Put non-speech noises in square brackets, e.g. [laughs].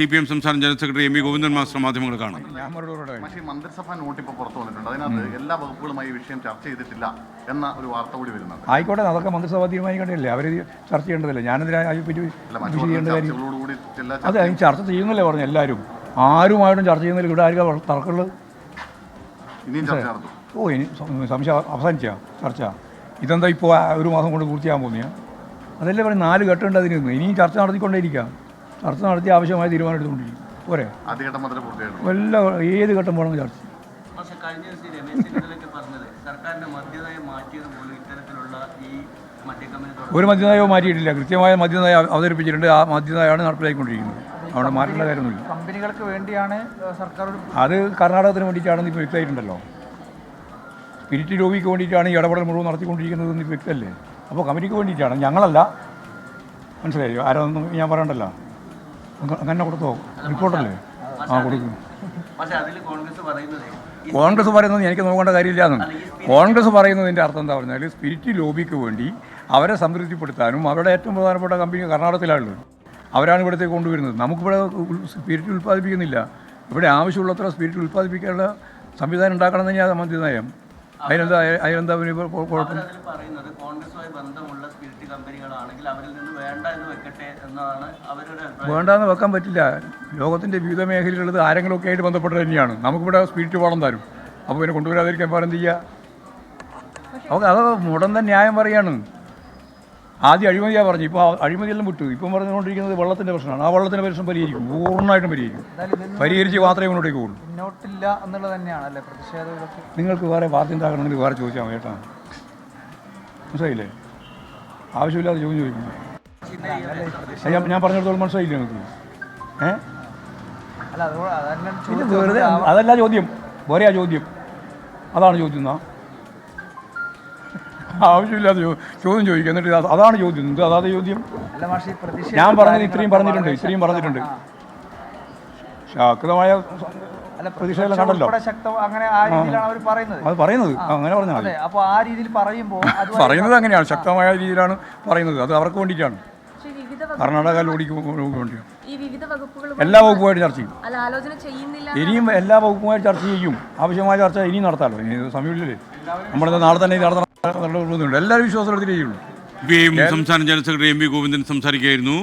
C P M സംസ്ഥാന general secretary M V Govindan master മാധ്യമങ്ങൾ കാണും. പക്ഷേ മന്ത്രിസഭാ നോട്ട് ഇപ്പോൾ പുറത്തു വന്നിട്ടുണ്ട്. അതിനകത്ത് എല്ലാ വകുപ്പുകളുമായി ഈ വിഷയം ചർച്ച ചെയ്തിട്ടില്ല എന്ന ഒരു വാർത്ത കൂടി വരുന്നത് ആയിക്കോട്ടെ അതൊക്കെ മന്ത്രിസഭ തീരുമാനിക്കേണ്ടതല്ലേ അവർ ചർച്ച ചെയ്യേണ്ടതല്ലേ? എല്ലാ അതെ അതിന് ചർച്ച ചെയ്യുന്നല്ലേ പറഞ്ഞു എല്ലാവരും. ആരുമായിട്ടും ചർച്ച ചെയ്യുന്നില്ല ഇവിടെ ആർക്കാ തർക്കമുള്ളത്? ഇനിയും ചർച്ച നടത്തും. ഓ ഇനി സംശയം അവസാനിച്ച? ചർച്ച. ഇതെന്താ ഇപ്പോൾ ഒരു മാസം കൊണ്ട് പൂർത്തിയാകാൻ പോകുന്നതാണ് അതല്ലേ പറഞ്ഞു നാല് ഘട്ടമുണ്ട് അതിന് ഇനിയും ചർച്ച നടത്തിക്കൊണ്ടേയിരിക്കാം. ചർച്ച നടത്തി ആവശ്യമായ തീരുമാനം എടുത്തുകൊണ്ടിരിക്കും പോരെ? എല്ലാ ഏത് ഘട്ടം വേണമെങ്കിൽ ചർച്ച പക്ഷെ കഴിഞ്ഞ ദിവസം രമേശ് ചെന്നിത്തലയൊക്കെ പറഞ്ഞത് സർക്കാരിന്റെ മദ്യനയം മാറ്റിയത് പോലും ഇത്തരത്തിലുള്ള ഈ ഒരു മദ്യനയവും മാറ്റിയിട്ടില്ല. കൃത്യമായ മദ്യനയം അവതരിപ്പിച്ചിട്ടുണ്ട്. ആ മദ്യനയമാണ് നടപ്പിലാക്കിക്കൊണ്ടിരിക്കുന്നത് അവിടെ മാറ്റേണ്ട കാര്യമൊന്നുമില്ല. കമ്പനികൾക്ക് വേണ്ടിയാണ് സർക്കാർ അത് കർണാടകത്തിന് വേണ്ടിയിട്ടാണെന്ന് ഇപ്പോൾ വ്യക്തമായിട്ടുണ്ടല്ലോ. സ്പിരിറ്റ് രോഗിക്ക് വേണ്ടിയിട്ടാണ് ഈ ഇടപെടൽ മുഴുവൻ നടത്തിക്കൊണ്ടിരിക്കുന്നത് എന്ന് വ്യക്തമല്ലേ? അപ്പോൾ കമ്പനിക്ക് വേണ്ടിയിട്ടാണ്. ഞങ്ങളല്ല. മനസ്സിലായോ? ആരോ ഞാൻ പറയണ്ടല്ലോ. അങ്ങനെ കൊടുത്തോ റിപ്പോർട്ടല്ലേ? ആ കൊടുക്കും. കോൺഗ്രസ് പറയുന്നത് എനിക്ക് നോക്കേണ്ട കാര്യമില്ലാന്ന് കോൺഗ്രസ് പറയുന്നതിന്റെ അർത്ഥം എന്താ പറഞ്ഞാൽ സ്പിരിറ്റ് ലോബിക്ക് വേണ്ടി അവരെ സംതൃപ്തിപ്പെടുത്താനും അവരുടെ ഏറ്റവും പ്രധാനപ്പെട്ട കമ്പനി കർണാടകത്തിലാണുള്ളത് അവരാണ് ഇവിടത്തേക്ക് കൊണ്ടുവരുന്നത്. നമുക്കിവിടെ സ്പിരിറ്റ് ഉൽപ്പാദിപ്പിക്കുന്നില്ല. ഇവിടെ ആവശ്യമുള്ളത്ര സ്പിരിറ്റ് ഉൽപ്പാദിപ്പിക്കാനുള്ള സംവിധാനം ഉണ്ടാക്കണം എന്ന് തന്നെയാണ് മന്ത്രി നയം അതിനെന്താ അതിനെന്താ കുഴപ്പം? പറയുന്നത് കോൺഗ്രസുമായി ബന്ധമുള്ള സ്പിരിറ്റ് കമ്പനികളാണെങ്കിൽ അവരിൽ നിന്ന് വേണ്ട എന്ന് വെക്കട്ടെ എന്നാണ് അവരുടെ വേണ്ടെന്ന് വെക്കാൻ പറ്റില്ല. ലോകത്തിന്റെ വിവിധ മേഖലകളിൽ ആരെങ്കിലും ഒക്കെ ആയിട്ട് ബന്ധപ്പെട്ട് തന്നെയാണ്. നമുക്കിവിടെ സ്പിരിറ്റ് വേണം തരും. അപ്പോൾ പിന്നെ കൊണ്ടുവരാതിരിക്കാൻ പാരം ചെയ്യുക അവർക്ക് അത് മുടന്ത ന്യായം പറയാണ്. ആദ്യം അഴിമതിയാണ് പറഞ്ഞു ഇപ്പോൾ അഴിമതിയെല്ലാം വിട്ടു. ഇപ്പം പറഞ്ഞുകൊണ്ടിരിക്കുന്നത് വെള്ളത്തിന്റെ പ്രശ്നമാണ്. ആ വെള്ളത്തിന്റെ പ്രശ്നം പരിഹരിക്കും. പൂർണമായിട്ടും പരിഹരിക്കും. പരിഹരിച്ച് മാത്രമേ മുന്നോട്ടേക്ക് പോകുള്ളൂ. മുന്നോട്ടില്ല എന്നുള്ളത് തന്നെയാണ്. അല്ലേ? പ്രതിഷേധം നിങ്ങൾക്ക് വേറെ വാർത്ത ഉണ്ടാക്കണമെങ്കിൽ വേറെ ചോദിച്ചാൽ മതി കേട്ടോ. മനസ്സിലായില്ലേ? ആവശ്യമില്ലാതെ ചോദ്യം ചോദിക്കുന്നു. ഞാൻ പറഞ്ഞിടത്തോളം മനസ്സിലായില്ലേ നിങ്ങൾക്ക്? ഏഹ് ഇത് വെറുതെ അതല്ല ചോദ്യം. വേറെയാ ചോദ്യം. അതാണ് ചോദ്യം എന്നാ ആവശ്യമില്ലാതെ ചോദ്യം ചോദിക്കുക എന്നിട്ട് അതാണ് ചോദ്യം. എന്ത് അതാത് ചോദ്യം? ഞാൻ പറഞ്ഞത് ഇത്രയും പറഞ്ഞിട്ടുണ്ട് ഇത്രയും പറഞ്ഞിട്ടുണ്ട്. ശാക്തമായ പ്രതിഷേധം കണ്ടല്ലോ. ശക്തം അങ്ങനെ ആ രീതിയിലാണ് അവർ പറയുന്നത്. അത് പറയുന്നത്. അങ്ങനെ പറഞ്ഞാൽ മതി. ആ രീതിയിൽ പറയുമ്പോൾ [laughs] അത് പറയുന്നത് അങ്ങനെയാണ്. ശക്തമായ രീതിയിലാണ് പറയുന്നത്. അത് അവർക്ക് വേണ്ടിയിട്ടാണ്. കർണാടക ലോഡിക്ക് വേണ്ടിയാണ് ഈ വിവിധ വകുപ്പുകൾ എല്ലാ വകുപ്പുമായിട്ട് ചർച്ച ചെയ്യും. അല്ല ആലോചന ചെയ്യുന്നില്ല ഇനിയും എല്ലാ വകുപ്പുമായിട്ട് ചർച്ച ചെയ്യും. ആവശ്യമായ ചർച്ച ഇനിയും നടത്താമല്ലോ ഇനി സമയമില്ലേ നമ്മളിത് നാളെ തന്നെ ഇത് നടത്തണം. നടത്തുന്നുണ്ട് എല്ലാവരും വിശ്വാസം എടുത്തിട്ടേ ചെയ്യുള്ളൂ സംസ്ഥാന general secretary M V Govindan സംസാരിക്കുകയായിരുന്നു.